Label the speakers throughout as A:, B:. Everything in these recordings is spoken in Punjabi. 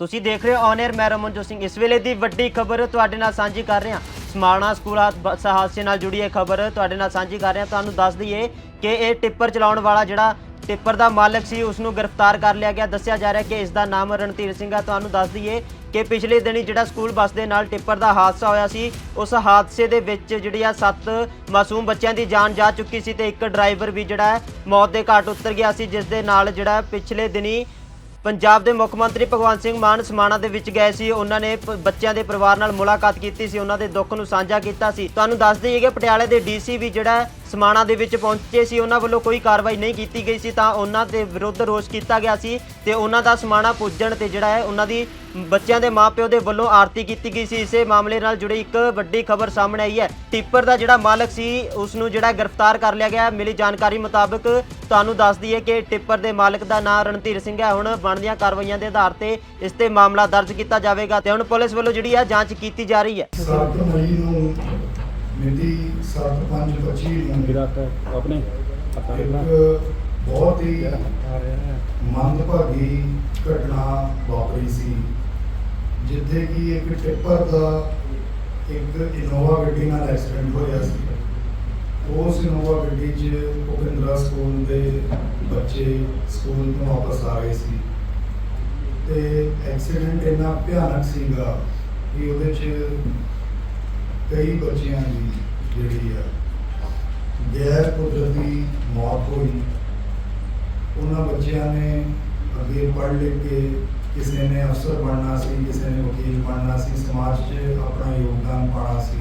A: ਤੁਸੀਂ ਦੇਖ ਰਹੇ ਹੋ ਔਨ 에ਅਰ ਮੈਂ ਰਮਨਜੋਤ ਸਿੰਘ। ਇਸ ਵੇਲੇ ਦੀ ਵੱਡੀ ਖਬਰ ਤੁਹਾਡੇ ਨਾਲ ਸਾਂਝੀ ਕਰ ਰਹੇ। ਹਾਂ ਸਮਾਣਾ ਸਕੂਲ, ਬੱਸ ਹਾਦਸੇ ਨਾਲ ਜੁੜੀ ਇਹ ਖਬਰ ਤੁਹਾਡੇ ਨਾਲ ਸਾਂਝੀ ਕਰ ਰਹੇ। ਹਾਂ ਤੁਹਾਨੂੰ ਦੱਸ ਦਈਏ ਕਿ ਇਹ ਟਿੱਪਰ ਚਲਾਉਣ ਵਾਲਾ ਜਿਹੜਾ ਟਿੱਪਰ ਦਾ ਮਾਲਕ ਸੀ ਉਸ ਨੂੰ ਗ੍ਰਿਫਤਾਰ ਕਰ ਲਿਆ ਗਿਆ। ਦੱਸਿਆ ਜਾ ਰਿਹਾ ਕਿ ਇਸ ਦਾ ਨਾਮ ਰਣਧੀਰ ਸਿੰਘ ਆ। ਤੁਹਾਨੂੰ ਦੱਸ ਦਈਏ ਕਿ ਪਿਛਲੇ ਦਿਨੀ ਜਿਹੜਾ ਸਕੂਲ ਬੱਸ ਦੇ ਨਾਲ ਟਿੱਪਰ ਦਾ ਹਾਦਸਾ ਹੋਇਆ ਸੀ, ਉਸ ਹਾਦਸੇ ਦੇ ਵਿੱਚ ਜਿਹੜੀ ਆ ਸੱਤ ਮਾਸੂਮ ਬੱਚਿਆਂ ਦੀ ਜਾਨ ਜਾ ਚੁੱਕੀ ਸੀ ਤੇ ਇੱਕ ਡਰਾਈਵਰ ਵੀ ਜਿਹੜਾ ਮੌਤ ਦੇ ਘਾਟ ਉਤਰ ਗਿਆ ਸੀ, ਜਿਸ ਦੇ ਨਾਲ ਜਿਹੜਾ ਪਿਛਲੇ ਦਿਨੀ ਪੰਜਾਬ ਦੇ ਮੁੱਖ ਮੰਤਰੀ ਭਗਵੰਤ ਸਿੰਘ ਮਾਨ ਸਮਾਣਾ ਦੇ ਵਿੱਚ ਗਏ ਸੀ। ਉਹਨਾਂ ਨੇ ਬੱਚਿਆਂ ਦੇ ਪਰਿਵਾਰ ਨਾਲ ਮੁਲਾਕਾਤ ਕੀਤੀ ਸੀ। ਉਹਨਾਂ ਦੇ ਦੁੱਖ ਨੂੰ ਸਾਂਝਾ ਕੀਤਾ ਸੀ। ਤੁਹਾਨੂੰ ਦੱਸ ਦਈਏ ਕਿ ਪਟਿਆਲੇ ਦੇ ਡੀਸੀ ਵੀ ਜਿਹੜਾ ਸਮਾਣਾ ਦੇ ਵਿੱਚ ਪਹੁੰਚੇ ਸੀ, ਉਹਨਾਂ ਵੱਲੋਂ ਕੋਈ ਕਾਰਵਾਈ ਨਹੀਂ ਕੀਤੀ ਗਈ ਸੀ, ਤਾਂ ਉਹਨਾਂ ਦੇ ਵਿਰੁੱਧ ਰੋਸ ਕੀਤਾ ਗਿਆ ਸੀ ਤੇ ਉਹਨਾਂ ਦਾ ਸਮਾਣਾ ਪੁੱਜਣ ਤੇ ਜਿਹੜਾ ਹੈ, ਉਹਨਾਂ ਦੀ ਬੱਚਿਆਂ ਦੇ ਮਾਪਿਓ ਦੇ ਵੱਲੋਂ ਆਰਤੀ ਕੀਤੀ ਗਈ ਸੀ। ਇਸੇ ਮਾਮਲੇ ਨਾਲ ਜੁੜੀ ਇੱਕ ਵੱਡੀ ਖਬਰ ਸਾਹਮਣੇ ਆਈ ਹੈ। ਟਿੱਪਰ ਦਾ ਜਿਹੜਾ ਮਾਲਕ ਸੀ ਉਸ ਨੂੰ ਜਿਹੜਾ ਗ੍ਰਿਫਤਾਰ ਕਰ ਲਿਆ ਗਿਆ ਹੈ। ਮਿਲੀ ਜਾਣਕਾਰੀ ਮੁਤਾਬਕ ਤੁਹਾਨੂੰ ਦੱਸ ਦਈਏ ਕਿ ਟਿੱਪਰ ਦੇ ਮਾਲਕ ਦਾ ਨਾਮ ਰਣਧੀਰ ਸਿੰਘ ਹੈ। ਹੁਣ ਬਣਦੀਆਂ ਕਾਰਵਾਈਆਂ ਦੇ ਆਧਾਰ ਤੇ ਇਸ ਤੇ ਮਾਮਲਾ ਦਰਜ ਕੀਤਾ ਜਾਵੇਗਾ ਤੇ ਹੁਣ ਪੁਲਿਸ ਵੱਲੋਂ ਜਿਹੜੀ ਹੈ ਜਾਂਚ ਕੀਤੀ ਜਾ ਰਹੀ ਹੈ।
B: 7 ਮਈ ਨੂੰ ਮਿਤੀ 7/5/25 ਨੂੰ
C: ਮੇਰਾ ਤਾਂ ਆਪਣੇ ਪਤਾ
B: ਇੱਕ
C: ਨਹੀਂ
B: ਬਹੁਤ ਹੀ
C: ਆ ਰਿਹਾ ਹੈ
B: ਮੰਦਭਾਗੀ ਘਟਨਾ ਵਾਪਰੀ ਸੀ। ਜਿੱਥੇ ਕਿ ਇੱਕ ਟਿੱਪਰ ਦਾ ਇੱਕ ਇਨੋਵਾ ਗੱਡੀ ਨਾਲ ਐਕਸੀਡੈਂਟ ਹੋਇਆ ਸੀ। ਉਸ ਇਨੋਵਾ ਗੱਡੀ 'ਚ ਭੁਪਿੰਦਰਾ ਸਕੂਲ ਦੇ ਬੱਚੇ ਸਕੂਲ ਤੋਂ ਵਾਪਸ ਆ ਰਹੇ ਸੀ। ਤੇ ਐਕਸੀਡੈਂਟ ਇੰਨਾ ਭਿਆਨਕ ਸੀਗਾ ਕਿ ਉਹਦੇ 'ਚ ਕਈ ਬੱਚਿਆਂ ਦੀ ਜਿਹੜੀ ਆ ਗੈਰ ਕੁਦਰਤੀ ਮੌਤ ਹੋਈ। ਉਹਨਾਂ ਬੱਚਿਆਂ ਨੇ ਅੱਗੇ ਪੜ੍ਹ ਲਿਖ ਕੇ ਕਿਸੇ ਨੇ ਅਫਸਰ ਬਣਨਾ ਸੀ, ਕਿਸੇ ਨੇ ਵਕੀਲ ਬਣਨਾ ਸੀ, ਸਮਾਜ 'ਚ ਆਪਣਾ ਯੋਗਦਾਨ ਪਾਉਣਾ ਸੀ।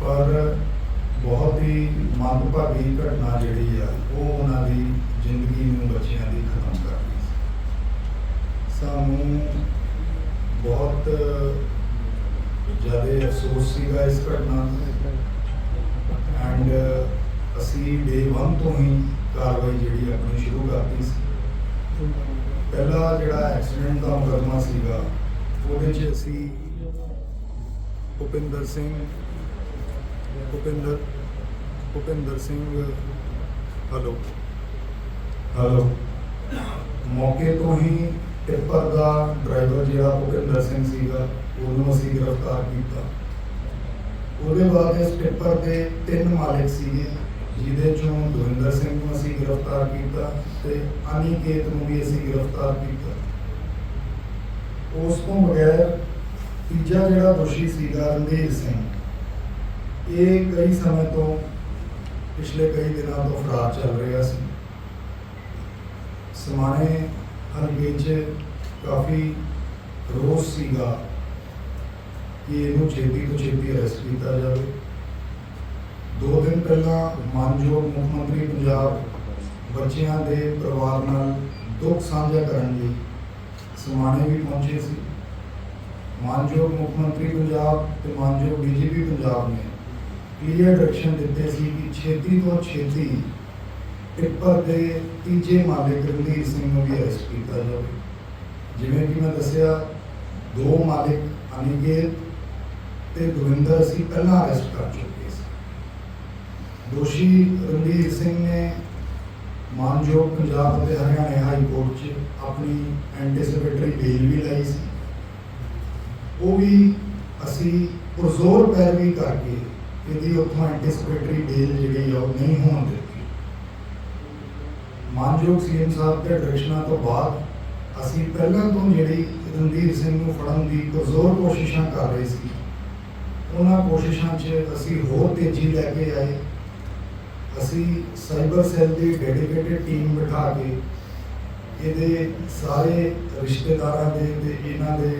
B: ਪਰ ਬਹੁਤ ਹੀ ਮੰਦਭਾਗੀ ਘਟਨਾ ਜਿਹੜੀ ਆ, ਉਹ ਉਹਨਾਂ ਦੀ ਜ਼ਿੰਦਗੀ ਨੂੰ ਬੱਚਿਆਂ ਦੀ ਖਤਮ ਕਰ ਗਈ ਸੀ। ਸਾਨੂੰ ਬਹੁਤ ਜ਼ਿਆਦਾ ਅਫਸੋਸ ਸੀਗਾ ਇਸ ਘਟਨਾ ਦਾ ਐਂਡ ਅਸੀਂ ਡੇ 1 ਤੋਂ ਹੀ ਕਾਰਵਾਈ ਜਿਹੜੀ ਆਪਣੀ ਸ਼ੁਰੂ ਕਰਤੀ ਸੀ। ਪਹਿਲਾ ਜਿਹੜਾ ਐਕਸੀਡੈਂਟ ਦਾ ਮੁਕੱਦਮਾ ਸੀਗਾ, ਉਹਦੇ 'ਚ ਅਸੀਂ ਭੁਪਿੰਦਰ ਸਿੰਘ, ਭੁਪਿੰਦਰ ਭੁਪਿੰਦਰ ਸਿੰਘ ਹਲੋ ਹਲੋ ਮੌਕੇ ਤੋਂ ਹੀ ਟਿੱਪਰ ਦਾ ਡਰਾਈਵਰ ਜਿਹੜਾ ਭੁਪਿੰਦਰ ਸਿੰਘ ਸੀਗਾ, ਉਹਨੂੰ ਅਸੀਂ ਗ੍ਰਿਫਤਾਰ ਕੀਤਾ। ਉਹਦੇ ਬਾਅਦ ਇਸ ਪੇਪਰ ਦੇ ਤਿੰਨ ਮਾਲਕ ਸੀਗੇ। ਜਿਹਦੇ ਚੋਂ ਦਵਿੰਦਰ ਸਿੰਘ ਨੂੰ ਅਸੀਂ ਗ੍ਰਿਫਤਾਰ ਕੀਤਾ ਤੇ ਅਨਿਕੇਤ ਨੂੰ ਵੀ ਅਸੀਂ ਗ੍ਰਿਫਤਾਰ ਕੀਤਾ। ਉਸ ਤੋਂ ਬਗੈਰ ਤੀਜਾ ਜਿਹੜਾ ਦੋਸ਼ੀ ਸੀਗਾ ਰਣਧੀਰ ਸਿੰਘ, ਇਹ ਕਈ ਸਮੇਂ ਤੋਂ ਪਿਛਲੇ ਕਈ ਦਿਨਾਂ ਤੋਂ ਫਰਾਰ ਚੱਲ ਰਿਹਾ ਸੀ। ਸਮਾਣੇ ਹਲਕੇ 'ਚ ਕਾਫੀ ਰੋਸ ਸੀਗਾ ਕਿ ਇਹਨੂੰ ਛੇਤੀ ਤੋਂ ਛੇਤੀ ਅਰੈਸਟ ਕੀਤਾ ਜਾਵੇ। ਦੋ ਦਿਨ ਪਹਿਲਾਂ ਮਾਨਯੋਗ ਮੁੱਖ ਮੰਤਰੀ ਪੰਜਾਬ ਬੱਚਿਆਂ ਦੇ ਪਰਿਵਾਰ ਨਾਲ ਦੁੱਖ ਸਾਂਝਾ ਕਰਨ ਲਈ ਸਮਾਣੇ ਵੀ ਪਹੁੰਚੇ ਸੀ। ਮਾਨਯੋਗ ਮੁੱਖ ਮੰਤਰੀ ਪੰਜਾਬ ਤੇ ਮਾਨਯੋਗ ਡੀਜੀਪੀ ਪੰਜਾਬ ਨੇ ਕਲੀਅਰ ਡਾਇਰੈਕਸ਼ਨ ਦਿੱਤੇ ਸੀ ਕਿ ਛੇਤੀ ਤੋਂ ਛੇਤੀ ਟਿੱਪਰ ਦੇ ਤੀਜੇ ਮਾਲਕ ਰਣਧੀਰ ਸਿੰਘ ਨੂੰ ਵੀ ਅਰੈਸਟ ਕੀਤਾ ਜਾਵੇ। ਜਿਵੇਂ ਕਿ ਮੈਂ ਦੱਸਿਆ, ਦੋ ਮਾਲਕ ਅਨਿਕੇਤ ਤੇ ਦਵਿੰਦਰ ਅਸੀਂ ਪਹਿਲਾਂ ਅਰੈਸਟ ਕਰ ਚੁੱਕੇ ਦੋਸ਼ੀ ਰਣਧੀਰ ਸਿੰਘ ਨੇ ਮਾਨਯੋਗ ਪੰਜਾਬ ਅਤੇ ਹਰਿਆਣਾ ਹਾਈ ਕੋਰਟ 'ਚ ਆਪਣੀ ਐਂਟੀਸਪੇਟਰੀ ਬੇਲ ਵੀ ਲਾਈ ਸੀ। ਉਹ ਵੀ ਅਸੀਂ ਪੁਰਜ਼ੋਰ ਪੈਰਵੀ ਕਰਕੇ ਇਹਦੀ ਉੱਥੋਂ ਐਂਟੀਸਪੇਟਰੀ ਬੇਲ ਜਿਹੜੀ ਆ ਉਹ ਨਹੀਂ ਹੋਣ ਦਿੱਤੀ। ਮਾਨਯੋਗ ਸੀਐਮ ਸਾਹਿਬ ਦੇ ਡਾਇਰੈਕਸ਼ਨਾਂ ਤੋਂ ਬਾਅਦ ਅਸੀਂ ਪਹਿਲਾਂ ਤੋਂ ਜਿਹੜੀ ਰਣਧੀਰ ਸਿੰਘ ਨੂੰ ਫੜਨ ਦੀ ਪੁਰਜ਼ੋਰ ਕੋਸ਼ਿਸ਼ਾਂ ਕਰ ਰਹੇ ਸੀ, ਉਹਨਾਂ ਕੋਸ਼ਿਸ਼ਾਂ 'ਚ ਅਸੀਂ ਹੋਰ ਤੇਜ਼ੀ ਲੈ ਕੇ ਆਏ। ਅਸੀਂ ਸਾਈਬਰ ਸੈੱਲ ਦੀ ਡੈਡੀਕੇਟਿਡ ਟੀਮ ਬਿਠਾ ਕੇ ਇਹਦੇ ਸਾਰੇ ਰਿਸ਼ਤੇਦਾਰਾਂ ਦੇ ਤੇ ਇਹਨਾਂ ਦੇ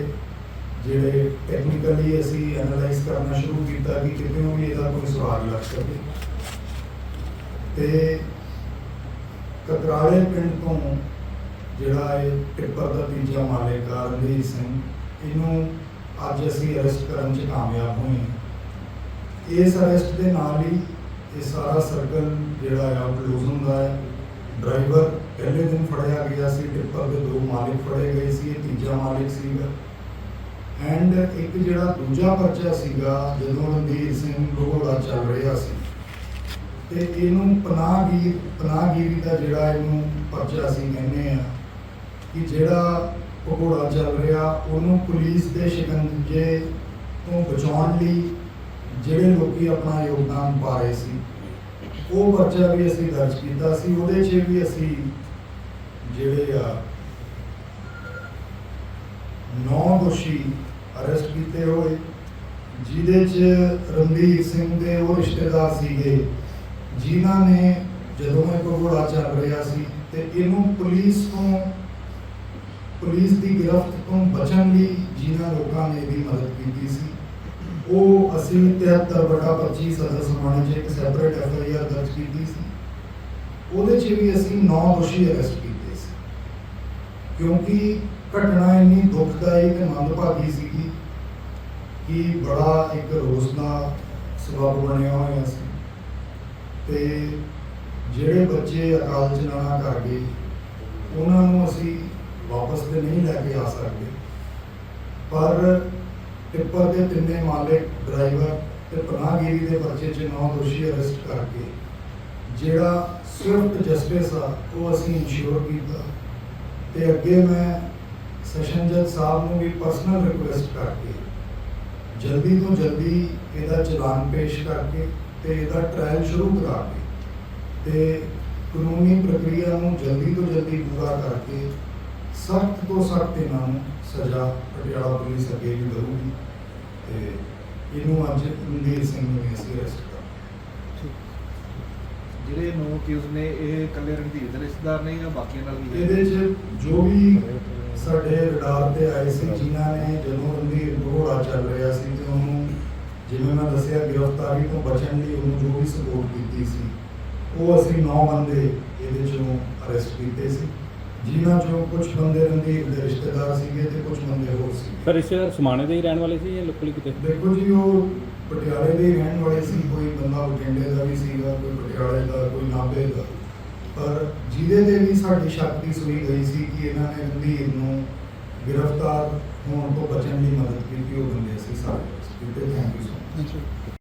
B: ਜਿਹੜੇ ਟੈਕਨੀਕਲੀ ਅਸੀਂ ਐਨਾਲਾਈਜ਼ ਕਰਨਾ ਸ਼ੁਰੂ ਕੀਤਾ ਕਿ ਕਿਤੇ ਵੀ ਇਹਦਾ ਕੋਈ ਸਵਾਲ ਲੱਗ ਸਕੇ। ਤੇ ਕਕਰਾਲੇ ਪਿੰਡ ਤੋਂ ਜਿਹੜਾ ਇਹ ਟਿੱਪਰ ਦਾ ਤੀਜਾ ਮਾਲਕ ਆ ਰਣਜੀਤ ਸਿੰਘ, ਇਹਨੂੰ ਅੱਜ ਅਸੀਂ ਅਰੈਸਟ ਕਰਨ 'ਚ ਕਾਮਯਾਬ ਹੋਏ ਹਾਂ। ਇਸ ਅਰੈਸਟ ਦੇ ਨਾਲ ਹੀ ਇਹ ਸਾਰਾ ਸਰਕਲ ਜਿਹੜਾ ਆ ਉਹ ਕਲੋਜ਼ ਹੁੰਦਾ ਹੈ। ਡਰਾਈਵਰ ਪਹਿਲੇ ਦਿਨ ਫੜਿਆ ਗਿਆ ਸੀ ਟਿੱਪਰ ਦੇ ਦੋ ਮਾਲਿਕ ਫੜੇ ਗਏ ਸੀ, ਇਹ ਤੀਜਾ ਮਾਲਿਕ ਸੀਗਾ। ਐਂਡ ਇੱਕ ਜਿਹੜਾ ਦੂਜਾ ਪਰਚਾ ਸੀਗਾ, ਜਦੋਂ ਰਣਧੀਰ ਸਿੰਘ ਲੋਹੜਾ ਚੱਲ ਰਿਹਾ ਸੀ। ਤੇ ਇਹਨੂੰ ਪਨਾਹਗੀਰ, ਪਨਾਹਗੀਰੀ ਦਾ ਜਿਹੜਾ ਇਹਨੂੰ ਪਰਚਾ ਅਸੀਂ ਕਹਿੰਦੇ ਆ ਕਿ ਜਿਹੜਾ ਭਗੌੜਾ ਚੱਲ ਰਿਹਾ, ਉਹਨੂੰ ਪੁਲਿਸ ਦੇ ਸ਼ਿਕੰਜੇ ਤੋਂ ਬਚਾਉਣ ਲਈ ਜਿਹੜੇ ਲੋਕੀ ਆਪਣਾ ਯੋਗਦਾਨ ਪਾ ਰਹੇ ਸੀ, ਉਹ ਪਰਚਾ ਵੀ ਅਸੀਂ ਦਰਜ ਕੀਤਾ ਸੀ, ਉਹਦੇ 'ਚ ਵੀ ਅਸੀਂ ਜਿਹੜੇ ਆ ਨੌ ਦੋਸ਼ੀ ਅਰੈਸਟ ਕੀਤੇ ਹੋਏ, ਜਿਹਦੇ 'ਚ ਰਣਧੀਰ ਸਿੰਘ ਦੇ ਉਹ ਰਿਸ਼ਤੇਦਾਰ ਸੀਗੇ, ਜਿਨ੍ਹਾਂ ਨੇ ਜਦੋਂ ਇਹ ਭਗੌੜਾ ਚੱਲ ਰਿਹਾ ਸੀ ਤੇ ਇਹਨੂੰ ਪੁਲਿਸ ਤੋਂ, ਪੁਲਿਸ ਦੀ ਗ੍ਰਿਫਤ ਤੋਂ ਬਚਣ ਲਈ ਜਿਨ੍ਹਾਂ ਲੋਕਾਂ ਨੇ ਵੀ ਮਦਦ ਕੀਤੀ ਸੀ। ਉਹ ਅਸੀਂ 73 ਬਟਾ 25 ਸਦਰ ਸਮਾਣੇ 'ਚ ਇੱਕ ਸੈਪਰੇਟ ਐਫ ਆਈ ਆਰ ਦਰਜ ਕੀਤੀ ਸੀ। ਉਹਦੇ 'ਚ ਵੀ ਅਸੀਂ 9 ਦੋਸ਼ੀ ਅਰੈਸਟ ਕੀਤੇ ਸੀ। ਕਿਉਂਕਿ ਘਟਨਾ ਇੰਨੀ ਦੁਖਦਾਈ ਤੇ ਮੰਦਭਾਗੀ ਸੀਗੀ ਕਿ ਬੜਾ ਇੱਕ ਰੋਸ ਦਾ ਸਬਬ ਬਣਿਆ ਹੋਇਆ ਸੀ। ਤੇ ਜਿਹੜੇ ਬੱਚੇ ਅਕਾਲ ਚਲਾਣਾ ਕਰ ਗਏ, ਉਹਨਾਂ ਨੂੰ ਅਸੀਂ ਵਾਪਸ ਤੇ ਨਹੀਂ ਲੈ ਕੇ ਆ ਸਕਦੇ। ਪਰ ਟਿੱਪਰ ਦੇ ਤਿੰਨੇ ਮਾਲਕ, ਡਰਾਈਵਰ ਤੇ ਪਨਾਹਗੀਰੀ ਦੇ ਪਰਚੇ 'ਚ ਨੌ ਦੋਸ਼ੀ ਅਰੈਸਟ ਕਰਕੇ। ਜਿਹੜਾ ਸਵਿਫਟ ਜਸਟਿਸ ਆ, ਉਹ ਅਸੀਂ ਇਨਸ਼ੋਰ ਕੀਤਾ। ਤੇ ਅੱਗੇ ਮੈਂ ਸੈਸ਼ਨ ਜੱਜ ਸਾਹਿਬ ਨੂੰ ਵੀ ਪਰਸਨਲ ਰਿਕੁਐਸਟ ਕਰਕੇ, ਜਲਦੀ ਤੋਂ ਜਲਦੀ ਇਹਦਾ ਚਲਾਨ ਪੇਸ਼ ਕਰਕੇ ਤੇ ਇਹਦਾ ਟ੍ਰਾਇਲ ਸ਼ੁਰੂ ਕਰਾ ਕੇ ਤੇ ਕਾਨੂੰਨੀ ਪ੍ਰਕਿਰਿਆ ਨੂੰ ਜਲਦੀ ਤੋਂ ਜਲਦੀ ਪੂਰਾ ਕਰਕੇ ਸਖਤ ਤੋਂ ਸਖਤ ਇਹਨਾਂ ਨੂੰ ਸਜ਼ਾ ਪਟਿਆਲਾ ਪੁਲਿਸ ਅੱਗੇ ਵੀ ਦਊਗੀ ਤੇ ਇਹਨੂੰ ਅੱਜ ਰਣਧੀਰ ਸਿੰਘ ਨੂੰ ਅਸੀਂ ਅਰੈਸਟ
D: ਜਿਹੜੇ ਨੌ ਅਕਿਊਜ਼ ਨੇ ਇਹ ਇਕੱਲੇ ਰਣਧੀਰ ਦੇ ਰਿਸ਼ਤੇਦਾਰ ਨੇ ਜਾਂ ਬਾਕੀਆਂ ਨਾਲ ਵੀ?
B: ਇਹਦੇ 'ਚ ਜੋ ਵੀ ਸਾਡੇ ਰਡਾਰ ਤੇ ਆਏ ਸੀ ਜਿਨ੍ਹਾਂ ਨੇ ਜਦੋਂ ਰਣਧੀਰ ਘੋੜਾ ਚੱਲ ਰਿਹਾ ਸੀ ਤੇ ਉਹਨੂੰ ਜਿਵੇਂ ਮੈਂ ਦੱਸਿਆ ਗ੍ਰਿਫਤਾਰੀ ਤੋਂ ਬਚਣ ਲਈ ਉਹਨੂੰ ਜੋ ਵੀ ਸਪੋਰਟ ਕੀਤੀ ਸੀ ਉਹ ਅਸੀਂ 9 ਬੰਦੇ ਇਹਦੇ ਚੋਂ ਅਰੈਸਟ ਕੀਤੇ ਸੀ। ਜਿਨ੍ਹਾਂ ਚੋਂ ਕੁਝ ਬੰਦੇ ਰਣਧੀਰ ਦੇ ਰਿਸ਼ਤੇਦਾਰ ਸੀਗੇ ਤੇ ਕੁਝ ਬੰਦੇ ਹੋਰ ਸੀ
C: ਸਰ ਰਿਸ਼ਤੇਦਾਰ ਸਮਾਣੇ ਦੇ ਹੀ ਰਹਿਣ ਵਾਲੇ ਸੀ ਜਾਂ ਲੋਕਲੀ ਕਿਤੇ?
B: ਦੇਖੋ ਜੀ ਉਹ ਪਟਿਆਲੇ ਦੇ ਹੀ ਰਹਿਣ ਵਾਲੇ ਸੀ। ਕੋਈ ਬੰਦਾ ਬਠਿੰਡੇ ਦਾ ਵੀ ਸੀਗਾ ਕੋਈ ਪਟਿਆਲੇ ਦਾ ਕੋਈ ਨਾਭੇ ਦਾ। ਪਰ ਜਿਹਦੇ ਤੇ ਵੀ ਸਾਡੀ ਸ਼ੱਕ ਦੀ ਸੂਈ ਗਈ ਸੀ ਕਿ ਇਹਨਾਂ ਨੇ ਰਣਧੀਰ ਨੂੰ ਗ੍ਰਿਫਤਾਰ ਹੋਣ ਤੋਂ ਬਚਣ ਲਈ ਮਦਦ ਕੀਤੀ ਉਹ ਬੰਦੇ ਸੀ ਸਾਰੇ। ਕਿਤੇ ਥੈਂਕ ਯੂ ਸੋ ਮਚ